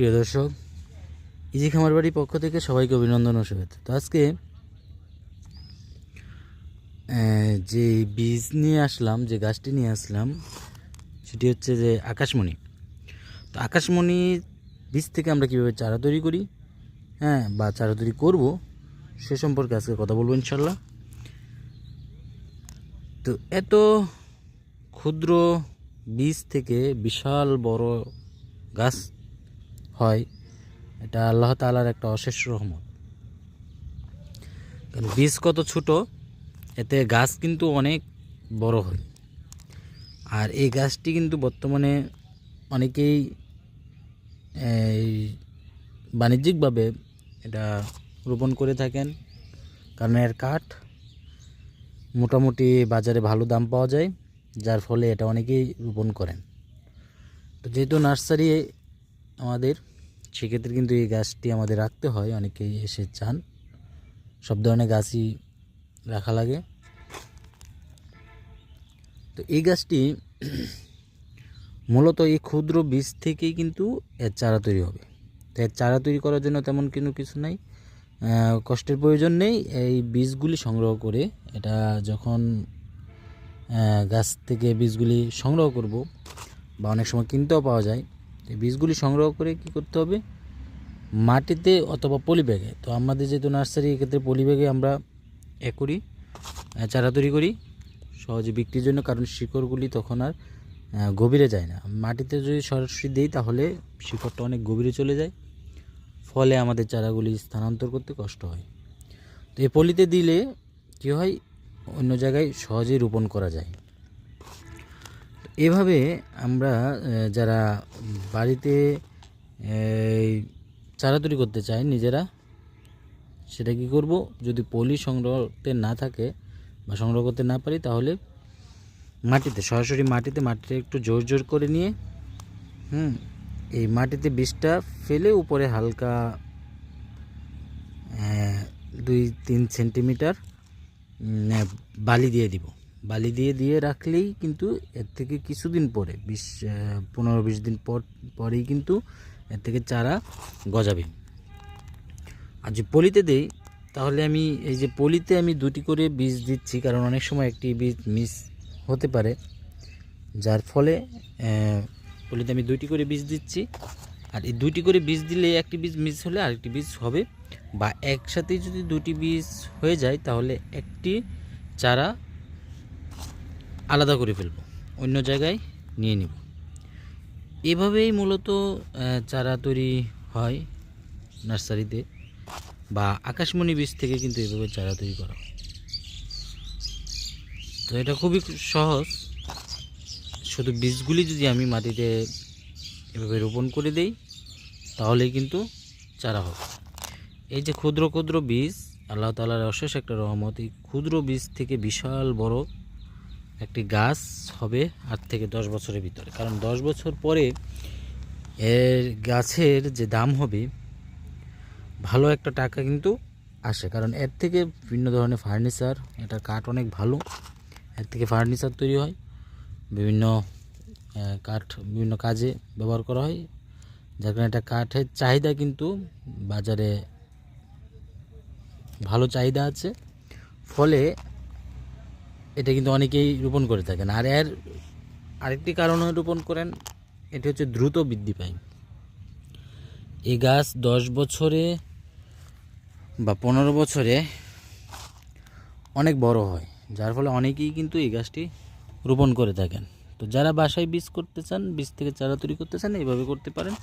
প্রিয় দর্শক, ইজি খামার বাড়ির পক্ষ থেকে সবাইকে অভিনন্দন ও শুভেচ্ছা। তো আজকে যে বীজ নিয়ে আসলাম, যে গাছটি নিয়ে আসলাম, সেটি হচ্ছে যে আকাশমণি। তো আকাশমণি বীজ থেকে আমরা কীভাবে চারা তৈরি করি হ্যাঁ বা চারা তৈরি করব, সে সম্পর্কে আজকে কথা বলব ইনশাল্লাহ। তো এত ক্ষুদ্র বীজ থেকে বিশাল বড় গাছ হয়, এটা আল্লাহ তালার একটা অশেষ রহমত। কারণ বীজ কত ছোট, এতে গাছ কিন্তু অনেক বড় হয়। আর এই গাছটি কিন্তু বর্তমানে অনেকেই বাণিজ্যিকভাবে এটা রোপণ করে থাকেন। কারণ এর কাঠ মোটামুটি বাজারে ভালো দাম পাওয়া যায়, যার ফলে এটা অনেকেই রোপণ করেন। তো যেহেতু নার্সারি আমাদের। সেক্ষেত্রে কিন্তু এই গাছটি আমাদের রাখতে হয়, অনেকেই এসে চান। সব ধরনের গাছই রাখা লাগে। তো এই গাছটি মূলত এই ক্ষুদ্র বীজ থেকেই কিন্তু এর চারা তৈরি হবে। তো এর চারা তৈরি করার জন্য তেমন কিন্তু কিছু নাই কষ্টের প্রয়োজন নেই। এই বীজগুলি সংগ্রহ করে এটা যখন গাছ থেকে বীজগুলি সংগ্রহ করব বা অনেক সময় কিনতেও পাওয়া যায় বীজগুলি সংগ্রহ করে কি করতে হবে? মাটিতে অথবা পলি ব্যাগে তো আমাদের যেহেতু নার্সারি, এক্ষেত্রে পলি ব্যাগে আমরা এ করি চারা তৈরি করি। সহজে বিক্রির জন্য, কারণ শিকড়গুলি তখন আর গভীরে যায় না। মাটিতে যদি সরাসরি দিই, তাহলে শিকড়টা অনেক গভীরে চলে যায়। ফলে আমাদের চারাগুলি স্থানান্তর করতে কষ্ট হয়। তো এই পলিতে দিলে কী হয়? অন্য জায়গায় সহজেই রোপণ করা যায়। এভাবে আমরা যারা বাড়িতে চারা তৈরি করতে চাই নিজেরা, সেটা কি করব? যদি পলি সংগ্রহ করতে না থাকে বা সংগ্রহ করতে না পারি, তাহলে মাটিতে, সরাসরি মাটিতে মাটিতে একটু জোর জোর করে নিয়ে, হুম, এই মাটিতে বীজটা ফেলে উপরে হালকা দুই তিন সেন্টিমিটার বালি দিয়ে দিব। বালি দিয়ে দিয়ে রাখলেই কিন্তু এর থেকে কিছুদিন পরে, বিশ পনেরো, বিশ দিন পর, পরেই কিন্তু এর থেকে চারা গজাবে। আর যে পলিতে দেই, তাহলে আমি এই যে পলিতে আমি দুটি করে বীজ দিচ্ছি, কারণ অনেক সময় একটি বীজ মিস হতে পারে। যার ফলে পলিতে আমি দুইটি করে বীজ দিচ্ছি। আর এই দুইটি করে বীজ দিলে একটি বীজ মিস হলে আরেকটি বীজ হবে। বা একসাথেই যদি দুটি বীজ হয়ে যায়, তাহলে একটি চারা আলাদা করে ফেলব, অন্য জায়গায় নিয়ে নিব। এভাবেই মূলত চারা তৈরি হয় নার্সারিতে বা আকাশমণি বীজ থেকে কিন্তু এভাবে চারা তৈরি করা তো এটা খুবই সহজ। শুধু বীজগুলি যদি আমি মাটিতে এভাবে রোপণ করে দেই তাহলেই কিন্তু চারা হবে। এই যে ক্ষুদ্র ক্ষুদ্র বীজ, আল্লাহ তালার অশেষ একটা রহমত, এই ক্ষুদ্র বীজ থেকে বিশাল বড় একটি গাছ হবে আট থেকে দশ বছরের ভিতরে। কারণ দশ বছর পরে এর গাছের যে দাম হবে, ভালো একটা টাকা কিন্তু আসে। কারণ এর থেকে বিভিন্ন ধরনের ফার্নিচার এটা কাঠ অনেক ভালো, এর থেকে ফার্নিচার তৈরি হয়। বিভিন্ন কাঠ বিভিন্ন কাজে ব্যবহার করা হয়। যার কারণে এটা কাঠের চাহিদা কিন্তু বাজারে ভালো চাহিদা আছে। ফলে এটা কিন্তু অনেকেই রোপণ করে থাকেন। আর এর আরেকটি কারণে রোপণ করেন, এটি হচ্ছে দ্রুত বৃদ্ধি পায়। এই গাছ দশ বছরে বা পনেরো বছরে অনেক বড় হয়, যার ফলে অনেকেই কিন্তু এই গাছটি রোপণ করে থাকেন। তো যারা বাসায় বীজ করতে চান, বীজ থেকে চারা তৈরি করতে চান, এইভাবে করতে পারেন।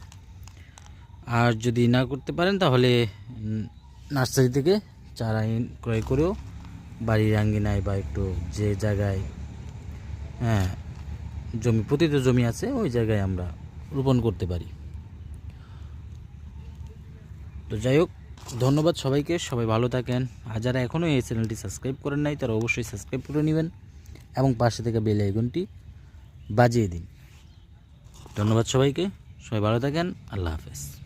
আর যদি না করতে পারেন, তাহলে নার্সারি থেকে চারা ক্রয় করেও বাড়ির আঙ্গিনায় বা একটু যে জায়গায় হ্যাঁ জমি পতিত জমি আছে, ওই জায়গায় আমরা রোপণ করতে পারি। তো যাই হোক, ধন্যবাদ সবাইকে, সবাই ভালো থাকেন। আর যারা এখনও এই চ্যানেলটি সাবস্ক্রাইব করেন নাই, তারা অবশ্যই সাবস্ক্রাইব করে নেবেন এবং পাশে থেকে বেল আইকনটি বাজিয়ে দিন। ধন্যবাদ সবাইকে, সবাই ভালো থাকেন, আল্লাহ হাফেজ।